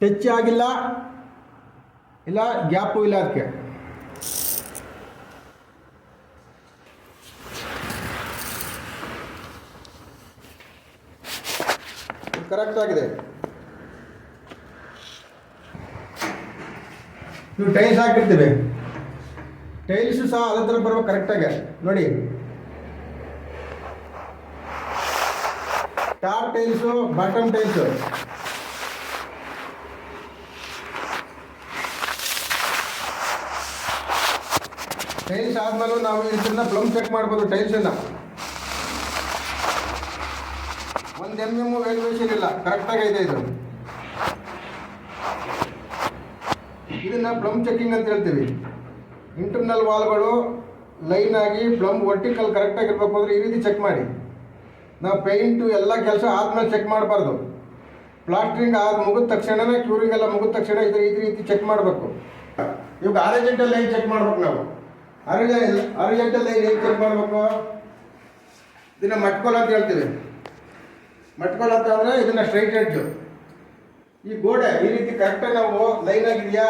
ಟಚ್ ಆಗಿಲ್ಲ. ಇಲ್ಲ, ಗ್ಯಾಪು ಇಲ್ಲ ಅದಕ್ಕೆ. ಕರೆಕ್ಟ್ ಆಗಿದೆ. ನೀವು ಟೈಲ್ಸ್ ಹಾಕಿರ್ತೀವಿ. ಟೈಲ್ಸು ಸಹ ಅದೇ ಥರ ಕರೆಕ್ಟಾಗಿ ನೋಡಿ. Top tiles bottom tiles tiles ಆದಮೇಲೆ ನಾವು ಇದನ್ನ ಪ್ಲಮ್ ಚೆಕ್ ಮಾಡ್ಬೋದು ಟೈಲ್ಸನ್ನು ಒಂದು ಎಂ ಎಂ ವ್ಯಾಲ್ಯೂಯೇಷನ್ ಇಲ್ಲ ಕರೆಕ್ಟಾಗಿ ಇದೆ ಇದು. ಇದನ್ನ ಪ್ಲಮ್ ಚೆಕಿಂಗ್ ಅಂತ ಹೇಳ್ತೀವಿ. ಇಂಟರ್ನಲ್ ವಾಲ್ಗಳು ಲೈನ್ ಆಗಿ ಪ್ಲಮ್ ವರ್ಟಿಕಲ್ ಕರೆಕ್ಟಾಗಿ ಇರಬೇಕು ಅಂದರೆ ಈ ರೀತಿ ಚೆಕ್ ಮಾಡಿ. ನಾವು ಪೇಂಟು ಎಲ್ಲ ಕೆಲಸ ಆದ್ಮೇಲೆ ಚೆಕ್ ಮಾಡಬಾರ್ದು. ಪ್ಲಾಸ್ಟ್ರಿಂಗ್ ಆದ ಮುಗಿದ ತಕ್ಷಣನೇ ಕ್ಯೂರಿಂಗ್ ಎಲ್ಲ ಮುಗಿದ ತಕ್ಷಣ ಇದ್ರೆ ಈ ರೀತಿ ಚೆಕ್ ಮಾಡಬೇಕು. ಇವಾಗ ಆರಿಜೆಂಟಲ್ ಲೈನ್ ಚೆಕ್ ಮಾಡ್ಬೇಕು ನಾವು. ಅರ್ಜೆಂಟ್ ಲೈನ್ ಏನು ಚೆಕ್ ಮಾಡಬೇಕು? ಇದನ್ನ ಮಟ್ಕೋಲ್ ಅಂತ ಹೇಳ್ತೀವಿ. ಮಟ್ಕೋಲ್ ಅಂತ ಅಂದರೆ ಇದನ್ನ ಸ್ಟ್ರೈಟ್ ಎಡ್ಜ್ ಈ ಗೋಡೆ ಈ ರೀತಿ ಕರೆಕ್ಟಾಗಿ ನಾವು ಲೈನ್ ಆಗಿದೆಯಾ?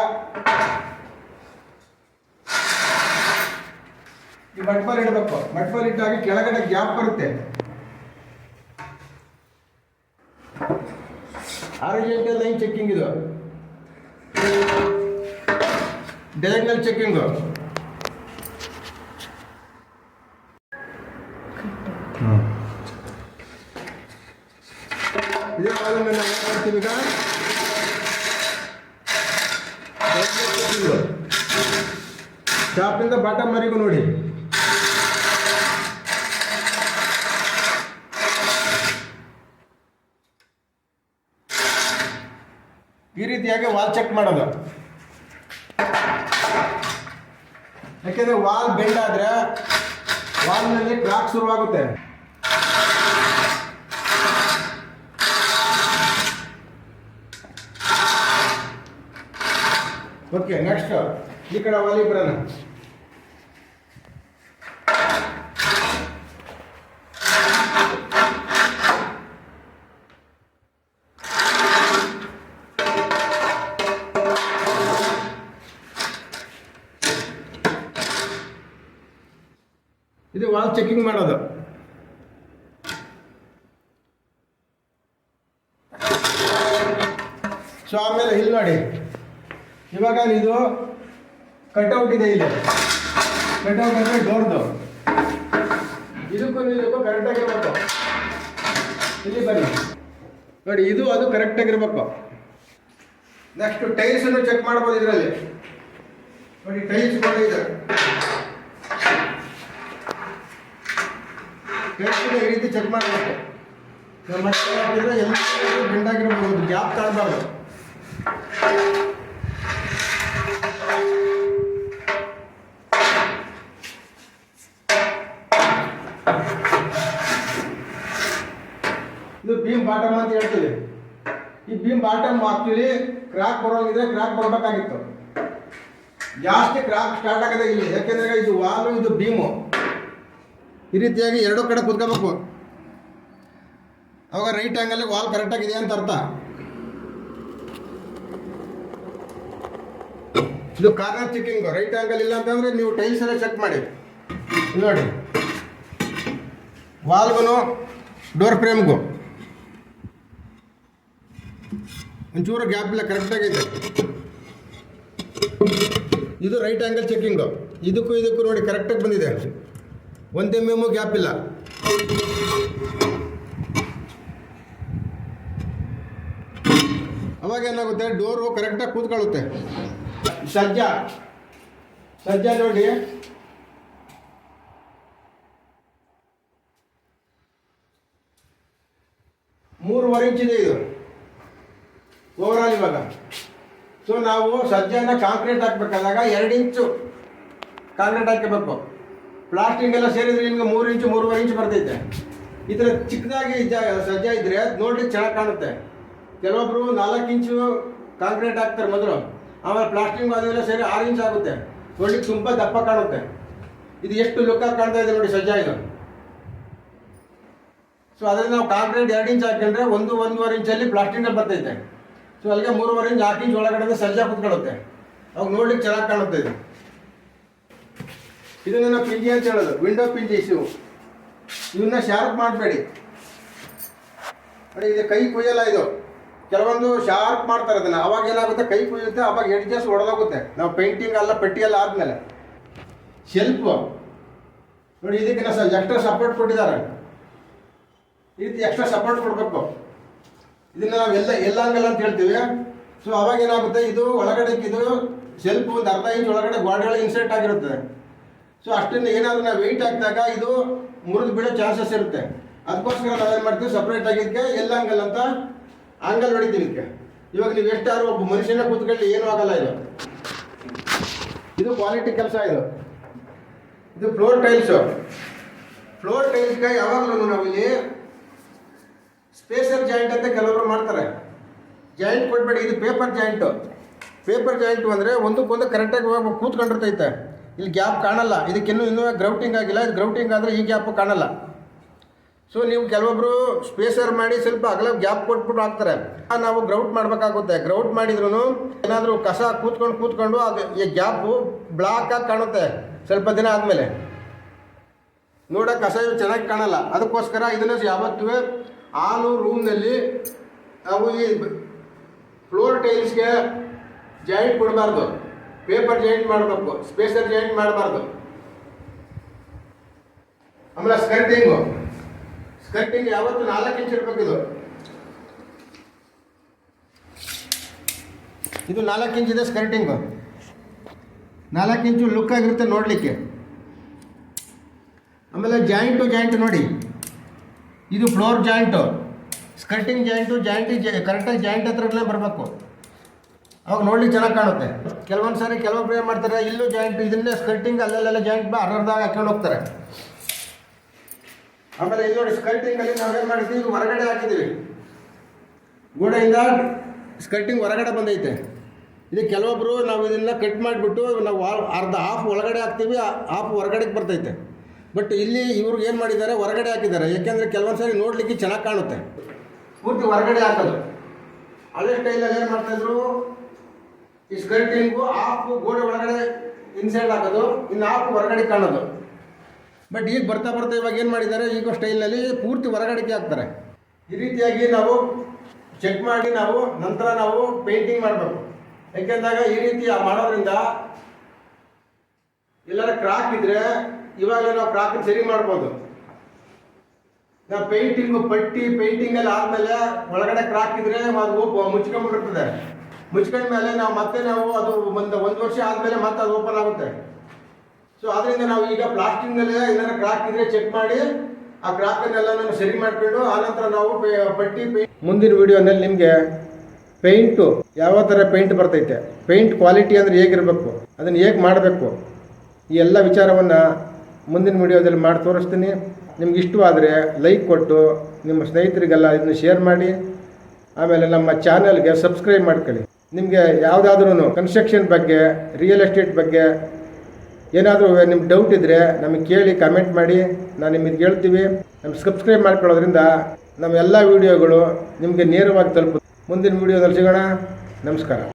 ಈ ಮಟ್ಬಾಲ್ ಇಡಬೇಕು. ಮಟ್ಕೋಲ್ ಇಟ್ಟಾಗ ಕೆಳಗಡೆ ಗ್ಯಾಪ್ ಬರುತ್ತೆ. ಆರೋಗ್ಯ ಲೈನ್ ಚೆಕ್ಕಿಂಗ್ ಇದು. ಡಯಾಗ್ನಲ್ ಚೆಕಿಂಗು ಇದೇ ಕಾಲಮ್ ನಾವು ಏನು ಮಾಡ್ತೀವಿ ಈಗ ಟಾಪಿಂದ ಬಾಟಮ್ ಮರಿಗೂ ನೋಡಿ. ಈ ರೀತಿಯಾಗಿ ವಾಲ್ ಚೆಕ್ ಮಾಡೋದು. ಯಾಕೆಂದ್ರೆ ವಾಲ್ ಬೆಂಡ್ ಆದ್ರೆ ವಾಲ್ನಲ್ಲಿ ಕ್ರಾಕ್ ಶುರುವಾಗುತ್ತೆ. ಓಕೆ ನೆಕ್ಸ್ಟ್ ಈ ಕಡೆ ವಾಲಿ ಬರೋಣ ಇದು ವಾಲ್ ಚೆಕಿಂಗ್ ಮಾಡೋದು. ಸೊ ಆಮೇಲೆ ಇಲ್ಲಿ ನೋಡಿ. ಇವಾಗ ಇದು ಕಟ್ಔಟ್ ಇದೆ ಇಲ್ಲಿ. ಕಟ್ಔಟ್ ಅಂದರೆ ಡೋರ್ದು ಇದಕ್ಕೂ ಇದಕ್ಕೂ ಕರೆಕ್ಟಾಗಿರ್ಬೇಕು ಇಲ್ಲಿ ಬನ್ನಿ. ನೋಡಿ, ಇದು ಅದು ಕರೆಕ್ಟಾಗಿರ್ಬೇಕು ನೆಕ್ಸ್ಟ್ ಟೈಲ್ಸನ್ನು ಚೆಕ್ ಮಾಡ್ಬೋದು ಇದರಲ್ಲಿ. ನೋಡಿ ಟೈಲ್ಸ್ ಕೂಡ ಇದೆ. ಟೈಲ್ಸ್ ಈ ರೀತಿ ಚೆಕ್ ಮಾಡಬೇಕು. ಎಲ್ಲ ಬೆಂಡಾಗಿರ್ಬೋದು ಗ್ಯಾಪ್ ಕಾಣಬಾರ್ದು. ಇದು ಬೀಮ್ ಬಾಟಮ್ ಅಂತ ಹೇಳ್ತೀವಿ. ಈ ಬೀಮ್ ಬಾಟಮ್ ಆ್ಯಕ್ಚುಲಿ ಕ್ರಾಕ್ ಬರೋಂಗಿದ್ರೆ ಕ್ರಾಕ್ ಬರಬೇಕಾಗಿತ್ತು. ಜಾಸ್ತಿ ಕ್ರಾಕ್ ಸ್ಟಾರ್ಟ್ ಆಗದೆ ಇಲ್ಲಿ, ಯಾಕೆಂದ್ರೆ ಇದು ವಾಲು, ಇದು ಬೀಮು ಈ ರೀತಿಯಾಗಿ ಎರಡೂ ಕಡೆ ಕುತ್ಕೋಬೇಕು. ಅವಾಗ ರೈಟ್ ಆಂಗಲ್ ವಾಲ್ ಕರೆಕ್ಟಾಗಿದೆ ಅಂತ ಅರ್ಥ. ಇದು ಕಾರ್ನರ್ ಚೆಕಿಂಗ್ ರೈಟ್ ಆ್ಯಂಗಲ್ ಇಲ್ಲ ಅಂತಂದ್ರೆ ನೀವು ಟೈಲ್ಸ್ ಎಲ್ಲ ಚೆಕ್ ಮಾಡಿ. ನೋಡಿ. ವಾಲ್ಗೂ ಡೋರ್ ಫ್ರೇಮ್ಗೂ ಒಂಚೂರು ಗ್ಯಾಪ್ ಇಲ್ಲ ಕರೆಕ್ಟಾಗಿದೆ ಇದು. ರೈಟ್ ಆ್ಯಂಗಲ್ ಚೆಕ್ಕಿಂಗು ಇದಕ್ಕೂ ಇದಕ್ಕೂ ನೋಡಿ ಕರೆಕ್ಟಾಗಿ ಬಂದಿದೆ. ಒಂದೇ ಮೇಮು ಗ್ಯಾಪ್ ಇಲ್ಲ. ಅವಾಗ ಏನಾಗುತ್ತೆ? ಡೋರು ಕರೆಕ್ಟಾಗಿ ಕೂತ್ಕೊಳ್ಳುತ್ತೆ. ಸಜ್ಜ. ಸಜ್ಜ ನೋಡಿ ಮೂರುವರೆ ಇಂಚಿದೆ ಇದೆ. ಓವರಾಲ್ ಇವಾಗ. ಸೊ ನಾವು ಸಜ್ಜನ ಕಾಂಕ್ರೀಟ್ ಹಾಕ್ಬೇಕಾದಾಗ ಎರಡು ಇಂಚು ಕಾಂಕ್ರೀಟ್ ಹಾಕಬೇಕು. ಪ್ಲಾಸ್ಟಿಂಗ್ ಎಲ್ಲ ಸೇರಿದ್ರೆ ನಿಮ್ಗೆ ಮೂರು ಇಂಚು, ಮೂರುವರೆ ಇಂಚು ಬರ್ತೈತೆ. ಈ ಥರ ಚಿಕ್ಕದಾಗಿ ಜ ಇದ್ದರೆ ಇದ್ರೆ ನೋಡ್ಲಿಕ್ಕೆ ಚೆನ್ನಾಗಿ ಕಾಣುತ್ತೆ. ಕೆಲವೊಬ್ಬರು ನಾಲ್ಕು ಇಂಚು ಕಾಂಕ್ರೀಟ್ ಹಾಕ್ತಾರೆ ಮೊದಲು. ಆಮೇಲೆ ಪ್ಲಾಸ್ಟಿಂಗ್ ಮಾಡಿದ್ರೆ ಸೇರಿ ಆರು ಇಂಚ್ ಆಗುತ್ತೆ. ನೋಡ್ಲಿಕ್ಕೆ ತುಂಬ ದಪ್ಪ ಕಾಣುತ್ತೆ. ಇದು ಎಷ್ಟು ಲುಕ್ಕಾಗಿ ಕಾಣ್ತಾ ಇದೆ ನೋಡಿ ಸಜ್ಜಾ ಇದು. ಸೊ ಅದರಿಂದ ನಾವು ಕಾಂಕ್ರೀಟ್ ಎರಡು ಇಂಚ್ ಹಾಕೊಂಡ್ರೆ ಒಂದು, ಒಂದೂವರೆ ಇಂಚಲ್ಲಿ ಪ್ಲಾಸ್ಟಿಕ್ನ ಬರ್ತೈತೆ. ಸೊ ಅಲ್ಲಿಗೆ ಮೂರುವರೆ ಇಂಚ್, ನಾಲ್ಕು ಇಂಚ್ ಒಳಗಡೆ ಸಜ್ಜಾ ಕುತ್ಕೊಳ್ಳುತ್ತೆ. ಅವಾಗ ನೋಡ್ಲಿಕ್ಕೆ ಚೆನ್ನಾಗಿ ಕಾಣುತ್ತೆ ಇದು. ಇದನ್ನ ನಾವು ಪಿಂಜಿ ಅಂತ ಹೇಳೋದು. ವಿಂಡೋ ಪಿಂಜಿ ಇವು ಇವನ್ನ ಶಾರ್ಪ್ ಮಾಡಬೇಡಿ. ನೋಡಿ, ಇದು ಕೈ ಕುಯ್ಯಲ್ಲ ಇದು. ಕೆಲವೊಂದು ಶಾರ್ಪ್ ಮಾಡ್ತಾರೆ ಅದನ್ನ. ಅವಾಗ ಏನಾಗುತ್ತೆ? ಕೈ ಕುಯ್ಯುತ್ತೆ, ಅವಾಗ ಎಡ್ಜಸ್ ಹೊಡೆದೋಗುತ್ತೆ ನಾವು ಪೇಂಟಿಂಗ್ ಎಲ್ಲ ಪಟ್ಟಿ ಎಲ್ಲ ಆದಮೇಲೆ. ಶೆಲ್ಫ್ ನೋಡಿ ಇದಕ್ಕೆ ನಾವು ಎಕ್ಸ್ಟ್ರಾ ಸಪೋರ್ಟ್ ಕೊಟ್ಟಿದ್ದಾರೆ. ಈ ರೀತಿ ಎಕ್ಸ್ಟ್ರಾ ಸಪೋರ್ಟ್ ಕೊಡಬೇಕು. ಇದನ್ನ ನಾವು ಎಲ್ಲ ಹಂಗಲ್ಲ ಅಂತ ಹೇಳ್ತೀವಿ. ಸೊ ಅವಾಗ ಏನಾಗುತ್ತೆ? ಇದು ಒಳಗಡೆ ಇದು ಶೆಲ್ಫ್ ಒಂದು ಅರ್ಧ ಇಂಚ್ ಒಳಗಡೆ ಗೋಡೆಗಳ ಇನ್ಸರ್ಟ್ ಆಗಿರುತ್ತೆ. ಸೊ ಅಷ್ಟನ್ನು ಏನಾದರೂ ನಾವು ವೆಯ್ಟ್ ಹಾಕಿದಾಗ ಇದು ಮುರಿದು ಬೀಳೋ ಚಾನ್ಸಸ್ ಇರುತ್ತೆ. ಅದಕ್ಕೋಸ್ಕರ ನಾವೇನು ಮಾಡ್ತೀವಿ? ಸಪ್ರೇಟ್ ಆಗಿದ್ದಕ್ಕೆ ಎಲ್ಲ ಅಂಗಲ್ ಅಂತ ಆಂಗಲ್ ಇದಕ್ಕೆ. ಇವಾಗ ನೀವು ಎಷ್ಟಾದ್ರು ಒಬ್ಬ ಮನುಷ್ಯನ ಕೂತ್ಕೊಳ್ಳಿ, ಏನೂ ಆಗಲ್ಲ ಇದು. ಇದು ಕ್ವಾಲಿಟಿ ಕೆಲಸ ಇದು. ಇದು ಫ್ಲೋರ್ ಟೈಲ್ಸು ಫ್ಲೋರ್ ಟೈಲ್ಸ್ಗೆ ಯಾವಾಗಲೂ ನಾವಿಲ್ಲಿ ಸ್ಪೇಸರ್ ಜಾಯಿಂಟ್ ಅಂತ ಕೆಲವರು ಮಾಡ್ತಾರೆ. ಜಾಯಿಂಟ್ ಕೊಟ್ಬೇಡಿ, ಇದು ಪೇಪರ್ ಜಾಯಿಂಟು ಪೇಪರ್ ಜಾಯಿಂಟು ಅಂದರೆ ಒಂದಕ್ಕೊಂದು ಕರೆಕ್ಟಾಗಿ ಕೂತ್ಕೊಂಡಿರ್ತೈತೆ. ಇಲ್ಲಿ ಗ್ಯಾಪ್ ಕಾಣಲ್ಲ. ಇದಕ್ಕಿನ್ನೂ ಇನ್ನೂ ಗ್ರೌಟಿಂಗ್ ಆಗಿಲ್ಲ. ಇದು ಗ್ರೌಟಿಂಗ್ ಆದರೆ ಈ ಗ್ಯಾಪ್ ಕಾಣಲ್ಲ. ಸೊ ನೀವು ಕೆಲವೊಬ್ಬರು ಸ್ಪೇಸರ್ ಮಾಡಿ ಸ್ವಲ್ಪ ಅಗಲ ಗ್ಯಾಪ್ ಕೊಟ್ಬಿಟ್ಟು ಹಾಕ್ತಾರೆ. ನಾವು ಗ್ರೌಟ್ ಮಾಡಬೇಕಾಗುತ್ತೆ. ಗ್ರೌಟ್ ಮಾಡಿದ್ರು ಏನಾದರೂ ಕಸ ಕೂತ್ಕೊಂಡು ಕೂತ್ಕೊಂಡು ಅದು ಈ ಗ್ಯಾಪು ಬ್ಲಾಕ್ ಆಗಿ ಕಾಣುತ್ತೆ ಸ್ವಲ್ಪ ದಿನ ಆದಮೇಲೆ. ನೋಡೋ ಕಸ ಚೆನ್ನಾಗಿ ಕಾಣಲ್ಲ. ಅದಕ್ಕೋಸ್ಕರ ಇದನ್ನು ಯಾವತ್ತೂ ಆನು ರೂಮ್ನಲ್ಲಿ ನಾವು ಈ ಫ್ಲೋರ್ ಟೈಲ್ಸ್ಗೆ ಜಾಯಿಂಟ್ ಕೊಡಬಾರ್ದು. ಪೇಪರ್ ಜಾಯಿಂಟ್ ಮಾಡಬೇಕು. ಸ್ಪೇಸರ್ ಜಾಯಿಂಟ್ ಮಾಡಬಾರ್ದು. ಆಮೇಲೆ ಸ್ಕರ್ಟಿಂಗು ಸ್ಕರ್ಟಿಂಗ್ ಯಾವತ್ತು ನಾಲ್ಕು ಇಂಚ್ ಇರಬೇಕು ಇದು. ಇದು ನಾಲ್ಕು ಇಂಚ್ ಇದೆ ಸ್ಕರ್ಟಿಂಗು. ನಾಲ್ಕು ಇಂಚು ಲುಕ್ ಆಗಿರುತ್ತೆ ನೋಡಲಿಕ್ಕೆ. ಆಮೇಲೆ ಜಾಯಿಂಟು ಜಾಯಿಂಟ್ ನೋಡಿ. ಇದು ಫ್ಲೋರ್ ಜಾಯಿಂಟು ಸ್ಕರ್ಟಿಂಗ್ ಜಾಯಿಂಟು ಜಾಯಿಂಟಿಗೆ ಕರೆಕ್ಟಾಗಿ ಜಾಯಿಂಟ್ ಹತ್ರನೇ ಬರಬೇಕು. ಅವಾಗ ನೋಡ್ಲಿಕ್ಕೆ ಚೆನ್ನಾಗಿ ಕಾಣುತ್ತೆ. ಕೆಲವೊಂದು ಸಾರಿ ಕೆಲವೊಬ್ರು ಏನು ಮಾಡ್ತಾರೆ, ಇಲ್ಲೂ ಜಾಯಿಂಟ್ ಇದನ್ನೇ ಸ್ಕರ್ಟಿಂಗ್ ಅಲ್ಲೆಲ್ಲ ಜಾಯಿಂಟ್ ಅರ್ಧದಾಗ ಹಾಕೊಂಡು ಹೋಗ್ತಾರೆ. ಆಮೇಲೆ ಇಲ್ಲಿ ನೋಡಿ ಸ್ಕರ್ಟಿಂಗಲ್ಲಿ ನಾವೇನು ಮಾಡಿದ್ವಿ? ಈಗ ಹೊರಗಡೆ ಹಾಕಿದ್ದೀವಿ. ಗೋಡೆಯಿಂದ ಸ್ಕರ್ಟಿಂಗ್ ಹೊರಗಡೆ ಬಂದೈತೆ. ಇದು ಕೆಲವೊಬ್ಬರು ನಾವು ಇದನ್ನ ಕಟ್ ಮಾಡಿಬಿಟ್ಟು ನಾವು ಅರ್ಧ ಹಾಫ್ ಒಳಗಡೆ ಹಾಕ್ತೀವಿ ಹಾಫ್ ಹೊರಗಡೆಗೆ ಬರ್ತೈತೆ. ಬಟ್ ಇಲ್ಲಿ ಇವ್ರಿಗೆ ಏನು ಮಾಡಿದ್ದಾರೆ? ಹೊರಗಡೆ ಹಾಕಿದ್ದಾರೆ. ಯಾಕೆಂದರೆ ಕೆಲವೊಂದು ಸಾರಿ ನೋಡಲಿಕ್ಕೆ ಚೆನ್ನಾಗಿ ಕಾಣುತ್ತೆ. ಪೂರ್ತಿ ಹೊರಗಡೆ ಹಾಕೋದು. ಹಳೆ ಸ್ಟೈಲಲ್ಲಿ ಏನು ಮಾಡ್ತಾಯಿದ್ರು? ಈ ಸ್ಕರ್ಟಿಂಗು ಹಾಫ್ ಗೋಡೆ ಒಳಗಡೆ ಇನ್ಸೈಡ್ ಹಾಕೋದು, ಇನ್ನು ಹಾಫ್ ಹೊರಗಡೆ ಕಾಣೋದು. ಬಟ್ ಈಗ ಬರ್ತಾ ಬರ್ತಾ ಇವಾಗ ಏನು ಮಾಡಿದ್ದಾರೆ? ಈಗ ಸ್ಟೈಲಲ್ಲಿ ಪೂರ್ತಿ ಹೊರಗಡೆಗೆ ಆಗ್ತಾರೆ ಈ ರೀತಿಯಾಗಿ ನಾವು ಚೆಕ್ ಮಾಡಿ ನಾವು, ನಂತರ ನಾವು ಪೇಂಟಿಂಗ್ ಮಾಡಬೇಕು. ಯಾಕೆಂದಾಗ ಈ ರೀತಿ ಮಾಡೋದ್ರಿಂದ ಎಲ್ಲರ ಕ್ರಾಕ್ ಇದ್ರೆ ಇವಾಗಲೇ ನಾವು ಕ್ರಾಕ್ ಸರಿ ಮಾಡ್ಬೋದು. ನಾವು ಪೇಂಟಿಂಗು ಪಟ್ಟಿ ಪೇಂಟಿಂಗ್ ಆದಮೇಲೆ ಒಳಗಡೆ ಕ್ರಾಕ್ ಇದ್ರೆ ಅದು ಮುಚ್ಕೊಂಡ್ಬಿಟ್ಟಿರ್ತದೆ ಮುಚ್ಕೊಂಡ ಮೇಲೆ ನಾವು ಮತ್ತೆ ನಾವು ಅದು ಒಂದು ಒಂದು ವರ್ಷ ಆದಮೇಲೆ ಮತ್ತೆ ಅದು ಓಪನ್ ಆಗುತ್ತೆ. ಸೊ ಅದರಿಂದ ನಾವು ಈಗ ಪ್ಲಾಸ್ಟಿಕ್ನಲ್ಲೇ ಏನಾರ ಕ್ರಾಕ್ ಇದ್ರೆ ಚೆಕ್ ಮಾಡಿ, ಆ ಕ್ರಾಕನ್ನೆಲ್ಲ ನಾವು ಸರಿ ಮಾಡ್ಕೊಂಡು ಆನಂತರ ನಾವು ಪಟ್ಟಿ ಮುಂದಿನ ವಿಡಿಯೋನಲ್ಲಿ ನಿಮಗೆ ಪೇಂಟು ಯಾವ ಥರ ಪೇಂಟ್ ಬರ್ತೈತೆ ಪೇಂಟ್ ಕ್ವಾಲಿಟಿ ಅಂದರೆ ಹೇಗಿರಬೇಕು, ಅದನ್ನು ಹೇಗೆ ಮಾಡಬೇಕು, ಈ ಎಲ್ಲ ವಿಚಾರವನ್ನು ಮುಂದಿನ ವಿಡಿಯೋದಲ್ಲಿ ಮಾಡಿ ತೋರಿಸ್ತೀನಿ. ನಿಮ್ಗೆ ಇಷ್ಟವಾದರೆ ಲೈಕ್ ಕೊಟ್ಟು, ನಿಮ್ಮ ಸ್ನೇಹಿತರಿಗೆಲ್ಲ ಇದನ್ನು ಶೇರ್ ಮಾಡಿ, ಆಮೇಲೆ ನಮ್ಮ ಚಾನಲ್ಗೆ ಸಬ್ಸ್ಕ್ರೈಬ್ ಮಾಡ್ಕೊಳ್ಳಿ. ನಿಮಗೆ ಯಾವುದಾದ್ರೂ ಕನ್ಸ್ಟ್ರಕ್ಷನ್ ಬಗ್ಗೆ ರಿಯಲ್ ಎಸ್ಟೇಟ್ ಬಗ್ಗೆ ಏನಾದರೂ ನಿಮ್ಗೆ ಡೌಟ್ ಇದ್ದರೆ ನಮಗೆ ಕೇಳಿ ಕಮೆಂಟ್ ಮಾಡಿ, ನಾನು ನಿಮಗೆ ಹೇಳ್ತೀವಿ. ನಮ್ಗೆ ಸಬ್ಸ್ಕ್ರೈಬ್ ಮಾಡ್ಕೊಳ್ಳೋದ್ರಿಂದ ನಮ್ಮ ಎಲ್ಲ ವೀಡಿಯೋಗಳು ನಿಮಗೆ ನೇರವಾಗಿ ತಲುಪುತ್ತೆ. ಮುಂದಿನ ವೀಡಿಯೋದಲ್ಲಿ ಸಿಗೋಣ. ನಮಸ್ಕಾರ.